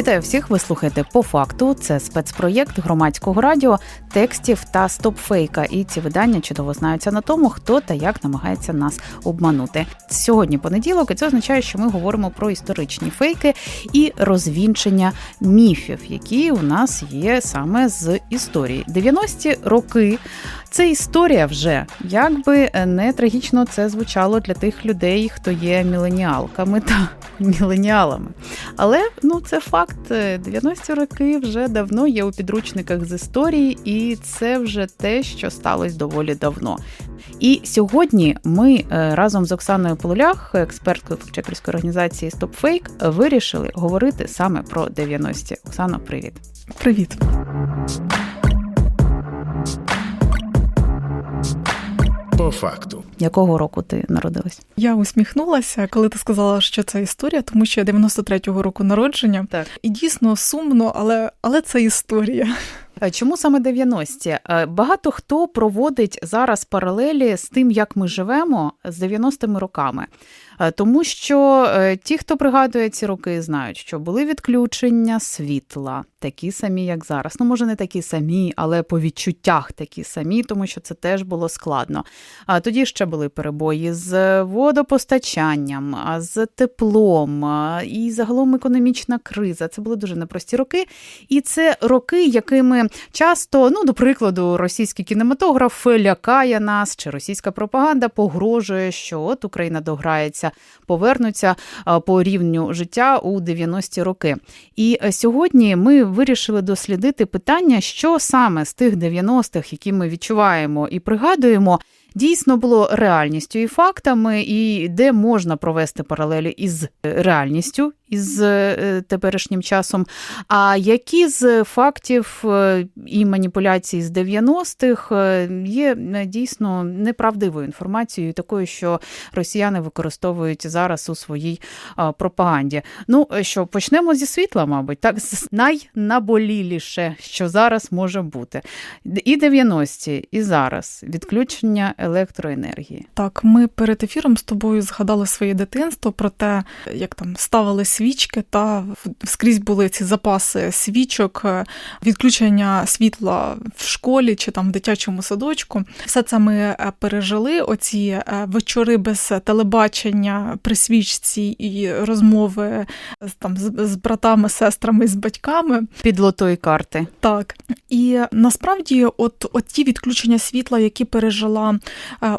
Вітаю всіх. Ви слухаєте по факту. Це спецпроєкт громадського радіо, текстів та стопфейка. І ці видання чудово знаються на тому, хто та як намагається нас обманути. Сьогодні понеділок, і це означає, що ми говоримо про історичні фейки і розвінчення міфів, які у нас є саме з історії. 90-ті роки це історія вже як би не трагічно це звучало для тих людей, хто є міленіалками та міленіалами. Але ну це факт. 90-ті роки вже давно є у підручниках з історії, і це вже те, що сталося доволі давно. І сьогодні ми е, разом з Оксаною Полулях, експерткою чекерської організації StopFake, вирішили говорити саме про 90-ті. Оксано, привіт. Привіт. По факту. Якого року ти народилась? Я усміхнулася, коли ти сказала, що це історія, тому що я 93-го року народження. Так. І дійсно сумно, але, але це історія. Е, Чому саме 90-ті? Е, Багато хто проводить зараз паралелі з тим, як ми живемо з 90-ми роками. Е, Тому що е, ті, хто пригадує ці роки, знають, що були відключення світла, такі самі, як зараз. Ну, може, не такі самі, але по відчуттях такі самі, тому що це теж було складно. А тоді ще були перебої з водопостачанням, з теплом, і загалом економічна криза. Це були дуже непрості роки. І це роки, якими часто, ну, до прикладу, російський кінематограф лякає нас, чи російська пропаганда погрожує, що от Україна дограється, повернуться а, по рівню життя у 90-ті роки. І е, сьогодні ми вирішили дослідити питання, що саме з тих 90-х, які ми відчуваємо і пригадуємо. Дійсно було реальністю і фактами, і де можна провести паралелі із реальністю, із е, теперішнім часом. А які з фактів е, і маніпуляцій з 90-х е, є е, дійсно неправдивою інформацією, такою, що росіяни використовують зараз у своїй пропаганді? Ну е, що почнемо зі світла, мабуть, так найнаболіліше, що зараз може бути. І 90-ті, і зараз відключення електроенергії. Так, ми перед ефіром з тобою згадали своє дитинство про те, як там ставили свічки, та скрізь були ці запаси свічок, е, відключення світла в школі чи там в дитячому садочку. Все це ми е, пережили. Оці е, вечори без телебачення при свічці і розмови там з, з братами, сестрами, з батьками. Підлотої карти. Так і насправді, от, от ті відключення світла, які пережила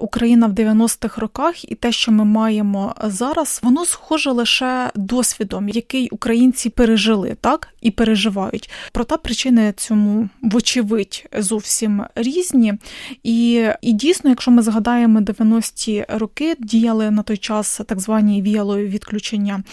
Україна в 90-х роках, і те, що ми маємо зараз, воно схоже лише досвідом, який українці пережили, так і переживають. Проте причини цьому, вочевидь, зовсім різні. І, і дійсно, якщо ми згадаємо 90-ті роки, діяли на той час так звані віялові відключення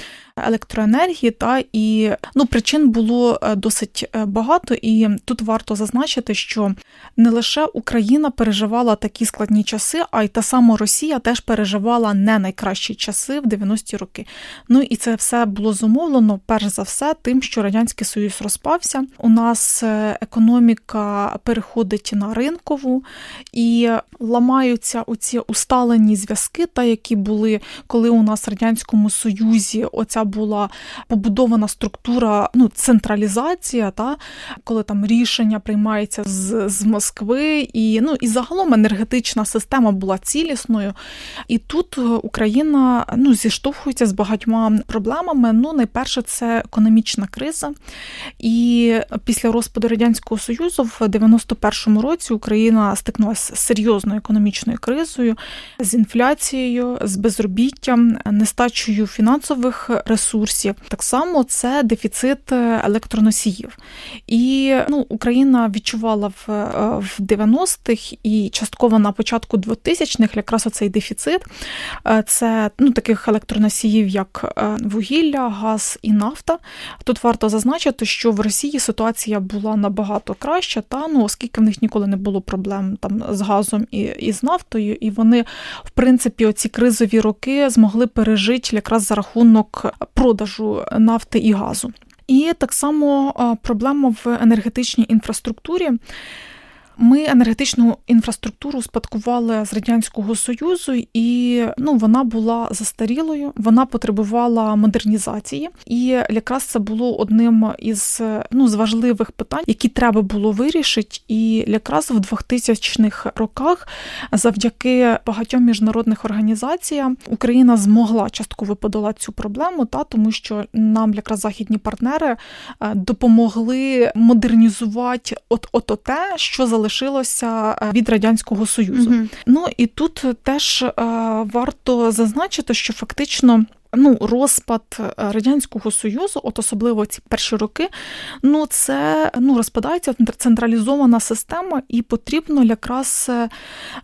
електроенергії, та і ну причин було е, досить е, багато, і тут варто зазначити, що не лише Україна переживала такі складні часи, а й та сама Росія теж переживала не найкращі часи в 90-ті роки. Ну і це все було зумовлено перш за все тим, що радянський союз розпався. У нас е, економіка переходить на ринкову і ламаються оці усталені зв'язки, та які були, коли у нас в радянському союзі оця була побудована структура, ну централізація, та коли там рішення приймається з, з Москви, і ну і загалом енергетична система була цілісною. І тут е, Україна ну зіштовхується з багатьма проблемами. Ну, найперше, це економічна криза. І після розпаду радянського союзу в 91-му році Україна стикнулася з серйозною економічною кризою, з інфляцією, з безробіттям, нестачею фінансових ресурсів. Так само це дефіцит електроносіїв. І ну, Україна відчувала в, е, в 90-х і частково на початку 2000-х якраз оцей дефіцит. Е, Це ну, таких електроносіїв, як е, вугілля, газ і нафта. Тут варто зазначити, що в Росії ситуація була набагато краща, та ну, оскільки в них ніколи не було проблем там з газом і, і з нафтою, і вони, в принципі, оці кризові роки змогли пережити якраз за рахунок продажу нафти і газу. І так само проблема в енергетичній інфраструктурі. Ми енергетичну інфраструктуру спадкували з радянського союзу, і ну вона була застарілою, вона потребувала модернізації, і якраз це було одним із ну з важливих питань, які треба було вирішити. І якраз в 2000-х роках, завдяки багатьом міжнародних організаціям, Україна змогла частково подолати цю проблему, та тому що нам якраз західні партнери е, допомогли модернізувати от от те, що залишилося е, від радянського союзу. Мгм. Ну і тут теж е, варто зазначити, що фактично. Ну, розпад е, радянського союзу, от особливо ці перші роки, ну це ну розпадається централізована система, і потрібно якраз е,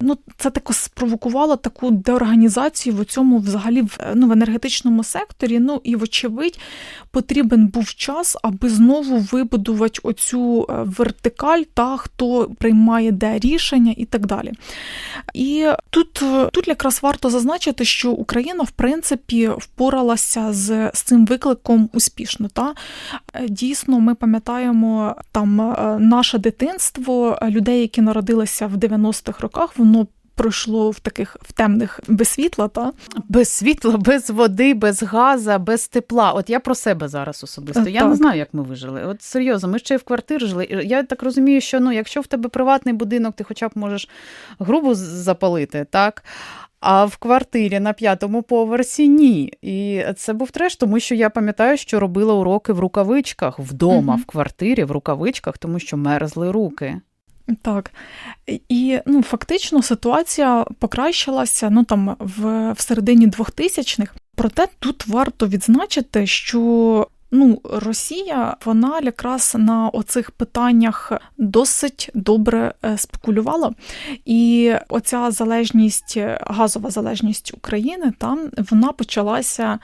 ну це тако спровокувало таку деорганізацію в цьому взагалі в ну в енергетичному секторі. Ну і вочевидь потрібен був час, аби знову вибудувати оцю е, вертикаль, та хто приймає де рішення і так далі. І тут, е, тут якраз варто зазначити, що Україна, в принципі, впоралася з, з цим викликом успішно. Та? Е, Дійсно, ми пам'ятаємо там е, наше дитинство, е, людей, які народилися в 90-х роках, воно пройшло в таких в темних без світла, та Без світла, без води, без газа, без тепла. От я про себе зараз особисто. Я так. не знаю, як ми вижили. От серйозно, ми ще й в квартирі жили. Я так розумію, що ну, якщо в тебе приватний будинок, ти хоча б можеш грубу запалити, так? А в квартирі на п'ятому поверсі ні. І це був треш, тому що я пам'ятаю, що робила уроки в рукавичках вдома, Мгм. в квартирі, в рукавичках, тому що мерзли руки. Так. І ну, фактично ситуація покращилася ну, там, в, в середині 2000-х. Проте тут варто відзначити, що ну, Росія вона якраз на оцих питаннях досить добре е, спекулювала. І оця залежність, газова залежність України, там вона почалася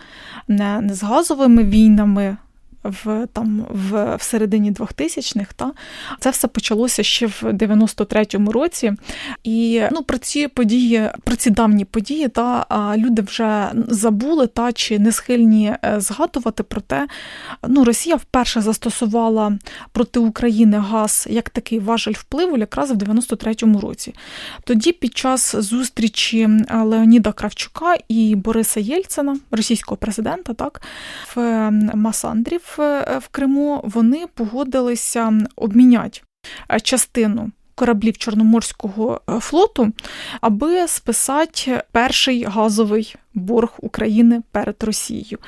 не, не з газовими війнами. В там в, в середині 2000-х, та це все почалося ще в 93-му році. І ну про ці події, про ці давні події, та люди вже забули та чи не схильні е, згадувати про те. Ну, Росія вперше застосувала проти України газ як такий важель впливу якраз в 93-му році. Тоді, під час зустрічі Леоніда Кравчука і Бориса Єльцина, російського президента, так в е, Масандрі в, е, Криму, вони погодилися обміняти е, частину. Кораблів Чорноморського е, флоту, аби списати перший газовий борг України перед Росією.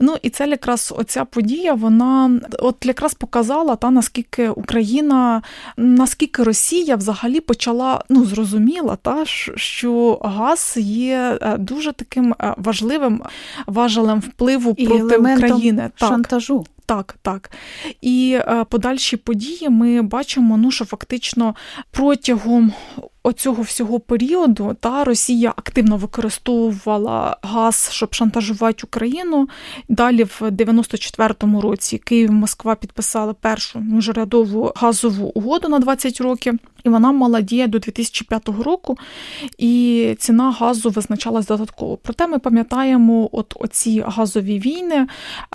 Ну і це якраз оця подія, вона от якраз показала та наскільки Україна, наскільки Росія взагалі почала ну зрозуміла, та що газ є е, дуже таким е, важливим важелем впливу І проти України. Так. Шантажу. Так, так. І е, подальші події ми бачимо, ну що фактично протягом оцього всього періоду та Росія активно використовувала газ, щоб шантажувати Україну. Далі, в 94-му році, Київ Москва підписали першу міжрядову газову угоду на 20 років, і вона мала діяти до 2005 року, і ціна газу визначалась додатково. Проте ми пам'ятаємо, от оці газові війни.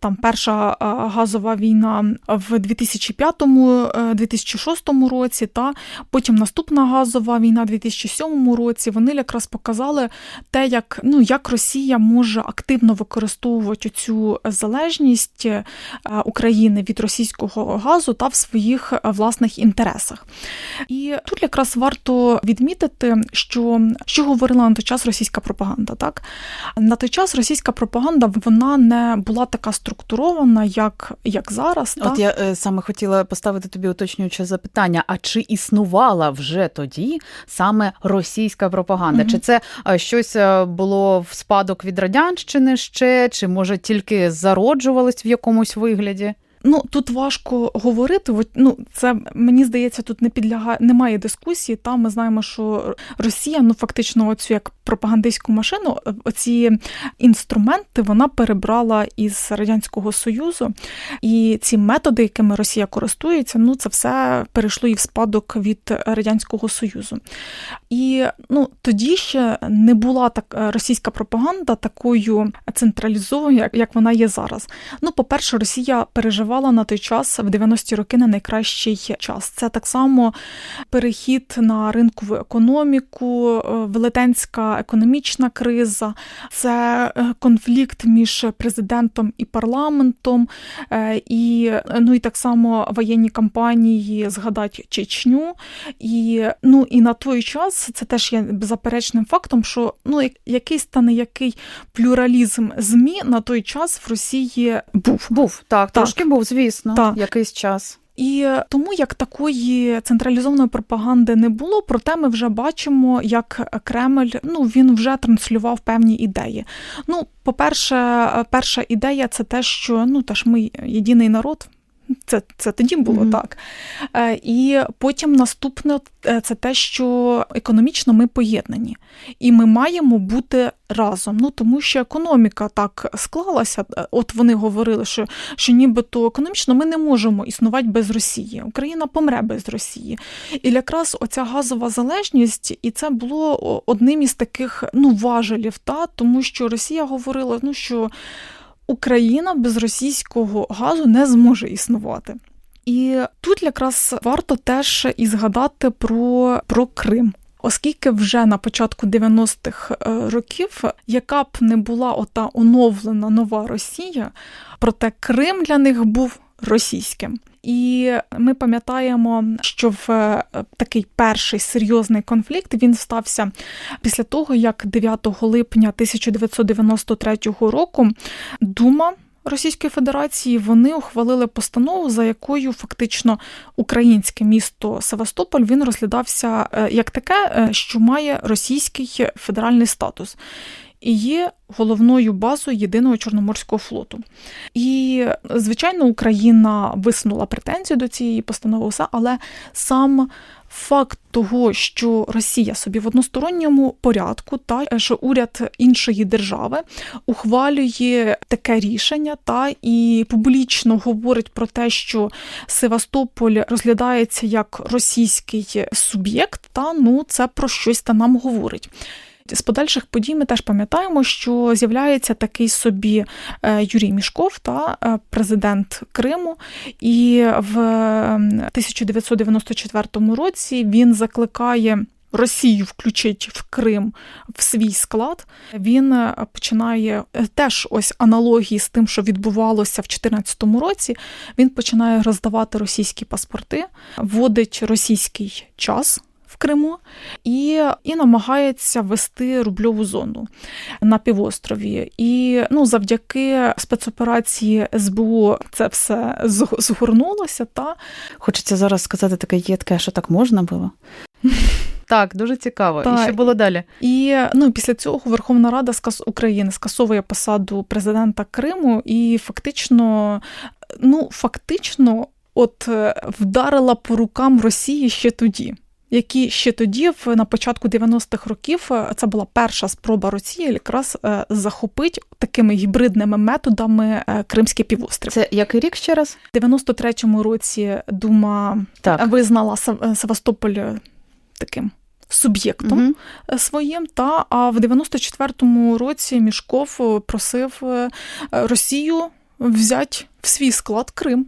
Там перша газова війна в 2005-2006 році, та потім наступна газова війна в 2007 році. Вони якраз показали те, як, ну, як Росія може активно використовувати цю залежність е, України від російського газу та в своїх е, власних інтересах. І тут якраз варто відмітити, що, що говорила на той час російська пропаганда. Так? На той час російська пропаганда вона не була така структурована, як, як зараз. От та? я е, саме хотіла поставити тобі уточнююче запитання: а чи існувала вже тоді саме російська пропаганда? Мгм. Чи це е, щось е, було в спадок від радянщини ще, чи може тільки зароджувалось в якомусь вигляді? Ну тут важко говорити. Ну це мені здається, тут не підлягає, немає дискусії. Там ми знаємо, що Росія, ну фактично, оцю як пропагандистську машину, е, оці інструменти вона перебрала із радянського союзу, і ці методи, якими Росія користується, ну це все перейшло і в спадок від радянського союзу. І ну тоді ще не була так е, російська пропаганда такою централізованою, як, вона є зараз. Ну, по-перше, Росія переживала переживала на той час в 90-ті роки на найкращий час. Це так само перехід на ринкову економіку, е, велетенська економічна криза, це е, конфлікт між президентом і парламентом, е, і ну і так само воєнні кампанії згадать Чечню. І ну і на той час це теж є беззаперечним фактом, що ну якийсь та не який плюралізм змі на той час в Росії був. Був так, Так. трошки був, звісно, Так. якийсь час. І тому як такої централізованої пропаганди не було, проте ми вже бачимо, як Кремль ну він вже транслював певні ідеї. Ну, по-перше, е, перша ідея це те, що ну та ж ми єдиний народ. Це, це тоді було Мгм. так. Е, І потім наступне е, це те, що економічно ми поєднані, і ми маємо бути разом. Ну тому що економіка так склалася. Е, От вони говорили, що, що нібито економічно ми не можемо існувати без Росії. Україна помре без Росії. І якраз оця газова залежність, і це було одним із таких ну важелів, та тому що Росія говорила, ну що Україна без російського газу не зможе існувати. І тут якраз варто теж і згадати про, про Крим. Оскільки вже на початку 90-х е, років, яка б не була ота оновлена нова Росія, проте Крим для них був російським. І ми пам'ятаємо, що в е, такий перший серйозний конфлікт він стався після того, як 9 липня 1993 року Дума Російської Федерації вони ухвалили постанову, за якою фактично українське місто Севастополь він розглядався е, як таке, е, що має російський федеральний статус. І є головною базою єдиного чорноморського флоту. І, звичайно, Україна висунула претензію до цієї постанови, все, але сам факт того, що Росія собі в односторонньому порядку, та що уряд іншої держави ухвалює таке рішення, та і публічно говорить про те, що Севастополь розглядається як російський суб'єкт, та ну це про щось та нам говорить. З подальших подій ми теж пам'ятаємо, що з'являється такий собі е, Юрій Мішков, та е, президент Криму, і в ем, 1994 році він закликає. Росію включить в Крим в свій склад. Він е, починає теж ось аналогії з тим, що відбувалося в 2014 році. Він починає роздавати російські паспорти, вводить російський час Криму і, і намагається ввести рубльову зону на півострові. І ну, завдяки спецоперації СБУ це все згорнулося. Та Хочеться зараз сказати таке єдке, що так можна було. Так, дуже цікаво. Так. І що було далі? І ну, після цього Верховна Рада скас- України скасовує посаду президента Криму і фактично, ну фактично, от е, вдарила по рукам Росії ще тоді. Які ще тоді, на початку 90-х років, е, це була перша спроба Росії якраз е, захопити такими гібридними методами е, Кримський півострів. Це який рік ще раз? В 93-му році Дума Так. визнала Сев- Севастополь таким суб'єктом е, своїм. Та а в 94-му році Мішков просив Росію взяти в свій склад Крим.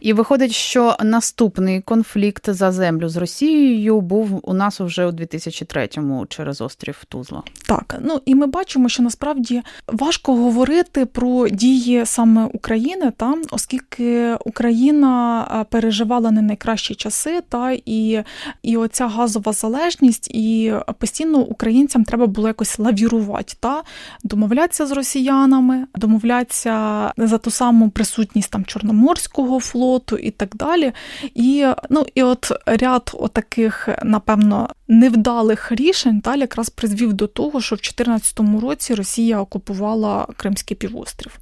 І виходить, що наступний конфлікт за землю з Росією був у нас уже у 2003-му через острів Тузла. Так, ну і ми бачимо, що насправді важко говорити про дії саме України, та оскільки Україна переживала не найкращі часи, та і, і оця газова залежність, і постійно українцям треба було якось лавірувати, та домовлятися з росіянами, домовлятися за ту саму присутність там Чорноморського флоту і так далі. І ну і от ряд отаких, напевно, невдалих рішень та якраз призвів до того, що в 2014 році Росія окупувала Кримський півострів.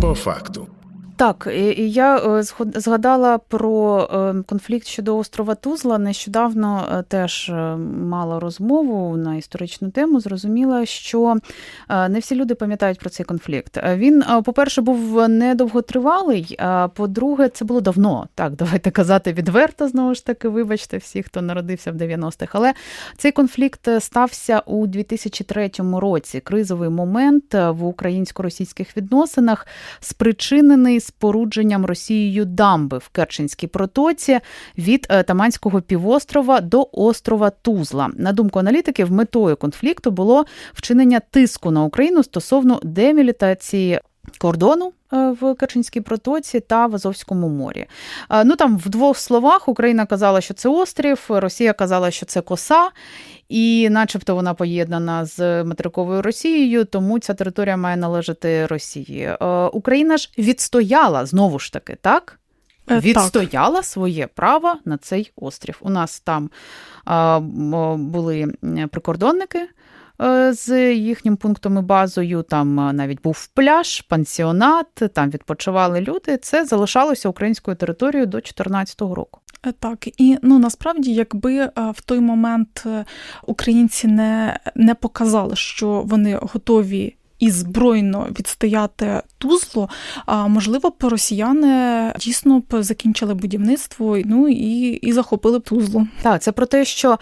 По факту. Так, я е, згадала про е, конфлікт щодо острова Тузла. Нещодавно е, теж мала розмову на історичну тему. Зрозуміла, що не всі люди пам'ятають про цей конфлікт. Він, по-перше, був недовготривалий. А по-друге, це було давно. Так, давайте казати відверто, знову ж таки, вибачте всі, хто народився в 90-х. Але цей конфлікт стався у 2003 році. Кризовий момент в українсько-російських відносинах спричинений спорудженням Росією дамби в Керченській протоці від е, Таманського півострова до острова Тузла. На думку аналітиків, метою конфлікту було вчинення тиску на Україну стосовно демілітації кордону. е, В Керченській протоці та в Азовському морі. Е, Ну там в двох словах Україна казала, що це острів, Росія казала, що це коса, і, начебто, вона поєднана з материковою Росією, тому ця територія має належати Росії. Е, Україна ж відстояла знову ж таки, так? Так. Відстояла своє право на цей острів. У нас там а, були прикордонники. Е, З їхнім пунктом і базою там е, навіть був пляж, пансіонат, там відпочивали люди. Це залишалося українською територією до 2014 року. Е, Так, і ну насправді, якби в той момент українці не, не показали, що вони готові і збройно відстояти Тузло, а можливо, б росіяни дійсно б закінчили будівництво ну і, і захопили б Тузло. Так, це про те, що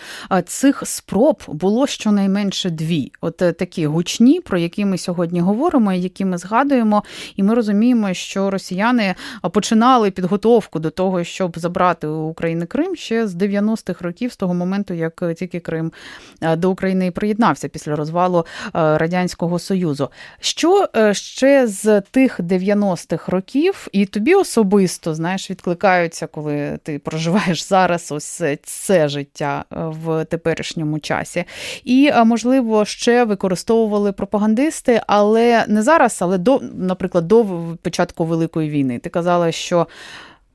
цих спроб було щонайменше дві. От е, такі гучні, про які ми сьогодні говоримо, які ми згадуємо, і ми розуміємо, що росіяни починали підготовку до того, щоб забрати у України Крим ще з 90-х років, з того моменту, як е, тільки Крим е, до України приєднався після розвалу е, радянського союзу. Що е, ще з тих 90-х років, і тобі особисто знаєш, відкликаються, коли ти проживаєш зараз ось це- це життя е, в теперішньому часі. І, е, можливо, ще використовували пропагандисти, але не зараз, але до, наприклад, до початку Великої війни. Ти казала, що.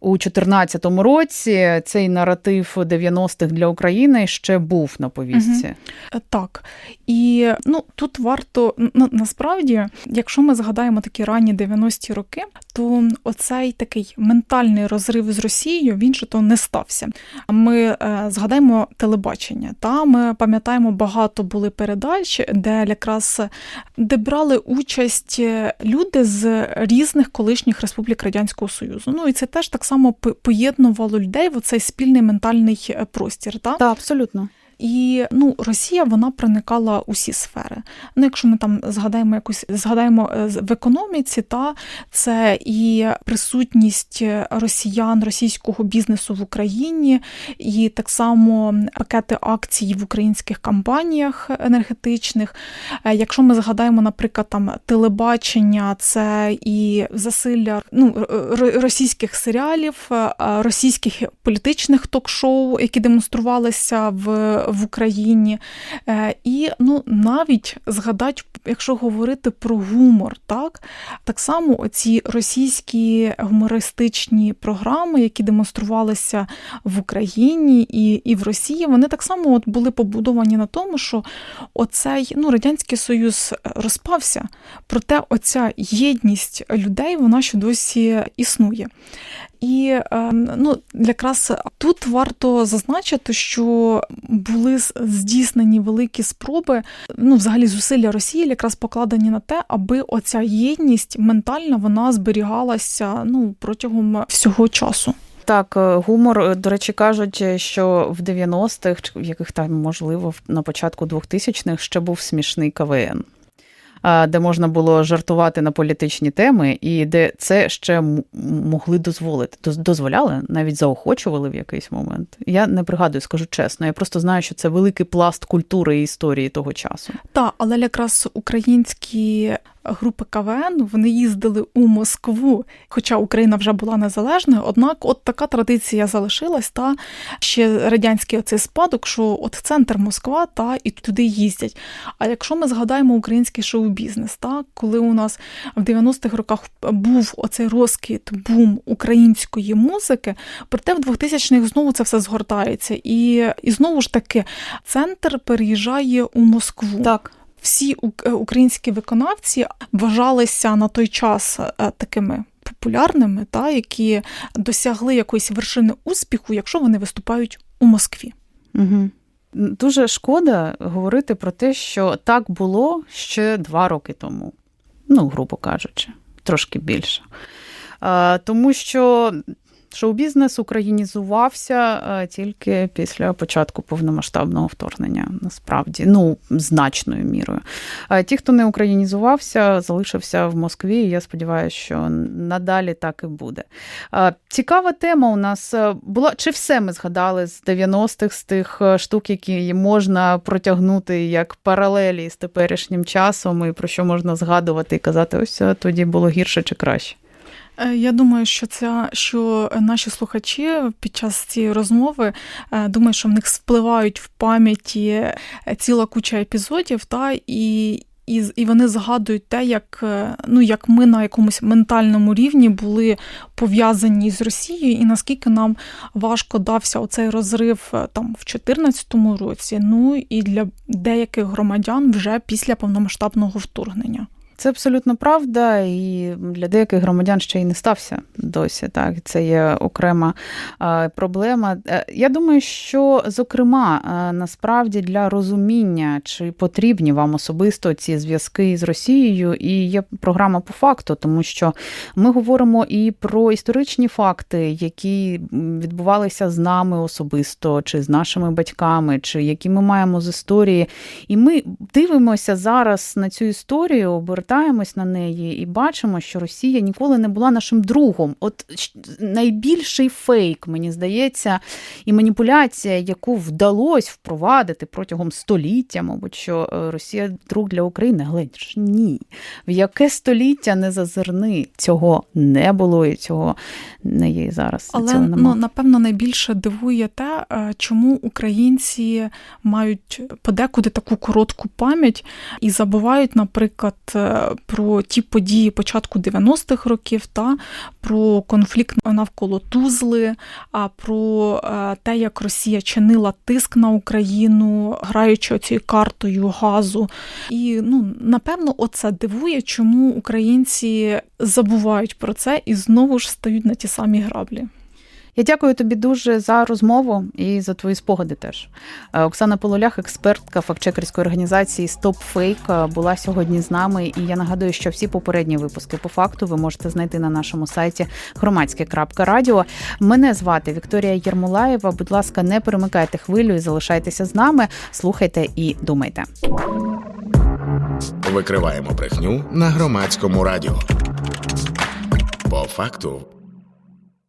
У 2014 році цей наратив 90-х для України ще був на повістці. Е, Так. І ну тут варто на, насправді, якщо ми згадаємо такі ранні 90-ті роки, то оцей такий ментальний розрив з Росією він же то не стався. Ми е, згадаємо телебачення. Та ми пам'ятаємо, багато були передач, де якраз де брали участь е, люди з різних колишніх республік Радянського Союзу. Ну і це теж так по- поєднувало людей в оцей спільний ментальний е, простір. Та? Так, абсолютно. І ну, Росія вона проникала у всі сфери. Ну, якщо ми там згадаємо якусь згадаємо е, в економіці, та це і присутність росіян, російського бізнесу в Україні, і так само пакети акцій в українських компаніях енергетичних. Е, Якщо ми згадаємо, наприклад, там телебачення, це і засилля ну, російських серіалів, е, російських політичних ток-шоу, які демонструвалися в, в Україні. Е, І ну, навіть згадати, якщо говорити про гумор, так, так само оці російські гумористичні програми, які демонструвалися в Україні і, і в Росії, вони так само от були побудовані на тому, що оцей ну, Радянський Союз розпався, проте оця єдність людей вона ще досі існує. І е, ну, якраз тут варто зазначити, що були здійснені великі спроби, ну, взагалі зусилля Росії якраз покладені на те, аби оця єдність ментальна вона зберігалася ну, протягом всього часу. Так, е, гумор, е, до речі, кажуть, що в 90-х, чи в яких там, можливо, на початку 2000-х ще був смішний КВН. Де можна було жартувати на політичні теми, і де це ще могли дозволити. Доз- Дозволяли, навіть заохочували в якийсь момент. Я не пригадую, скажу чесно. Я просто знаю, що це великий пласт культури і історії того часу. Так, але якраз українські групи КВН вони їздили у Москву, хоча Україна вже була незалежною. Однак, от така традиція залишилась, та ще радянський оцей спадок, що от центр Москва, та і туди їздять. А якщо ми згадаємо український шоу-бізнес, та коли у нас в 90-х роках був оцей розквіт, бум української музики, проте в 2000-х знову це все згортається. І, і знову ж таки, центр переїжджає у Москву Так. Всі е, українські виконавці вважалися на той час е, такими популярними, та які досягли якоїсь вершини успіху, якщо вони виступають у Москві. Угу. Дуже шкода говорити про те, що так було ще два роки тому. Ну, грубо кажучи, трошки більше. Тому що шоу-бізнес українізувався тільки після початку повномасштабного вторгнення, насправді, ну, значною мірою. Ті, хто не українізувався, залишився в Москві. і Я сподіваюся, що надалі так і буде. Цікава тема у нас е, була. Чи все ми згадали з 90-х, з тих е, штук, які можна протягнути як паралелі з теперішнім часом, і про що можна згадувати і казати, ось е, тоді було гірше чи краще? Е, Я думаю, що ця що наші слухачі під час цієї розмови е, думаю, що в них спливають в пам'яті е, ціла куча епізодів, та і. І, і вони згадують те, як, ну, як ми на якомусь ментальному рівні були пов'язані з Росією, і наскільки нам важко дався оцей розрив там в 2014 році, ну і для деяких громадян вже після повномасштабного вторгнення. Це абсолютно правда, і для деяких громадян ще й не стався досі. Так, це є окрема проблема. Е, Я думаю, що зокрема е, насправді для розуміння, чи потрібні вам особисто ці зв'язки з Росією, і є програма по факту, тому що ми говоримо і про історичні факти, які відбувалися з нами особисто, чи з нашими батьками, чи які ми маємо з історії. І ми дивимося зараз на цю історію, обертаємось на неї і бачимо, що Росія ніколи не була нашим другом. От найбільший фейк, мені здається, і маніпуляція, яку вдалося впровадити протягом століття, мабуть, що е, Росія друг для України, але ж ні. В яке століття не зазирни, цього не було і цього не є зараз. Але цього ну напевно найбільше дивує те, е, чому українці мають подекуди таку коротку пам'ять і забувають, наприклад, про ті події початку 90-х років, та про конфлікт навколо Тузли, а про е, те, як Росія чинила тиск на Україну, граючи цією картою газу. І ну напевно, оце дивує, чому українці забувають про це і знову ж стають на ті самі граблі. Я дякую тобі дуже за розмову і за твої спогади теж. Е, Оксана Полулях, експертка фактчекерської організації Стоп Фейк, була сьогодні з нами. І я нагадую, що всі попередні випуски по факту ви можете знайти на нашому сайті громадське.радіо. Мене звати Вікторія Єрмолаєва. Будь ласка, не перемикайте хвилю і залишайтеся з нами. Слухайте і думайте. Викриваємо брехню на громадському радіо. По факту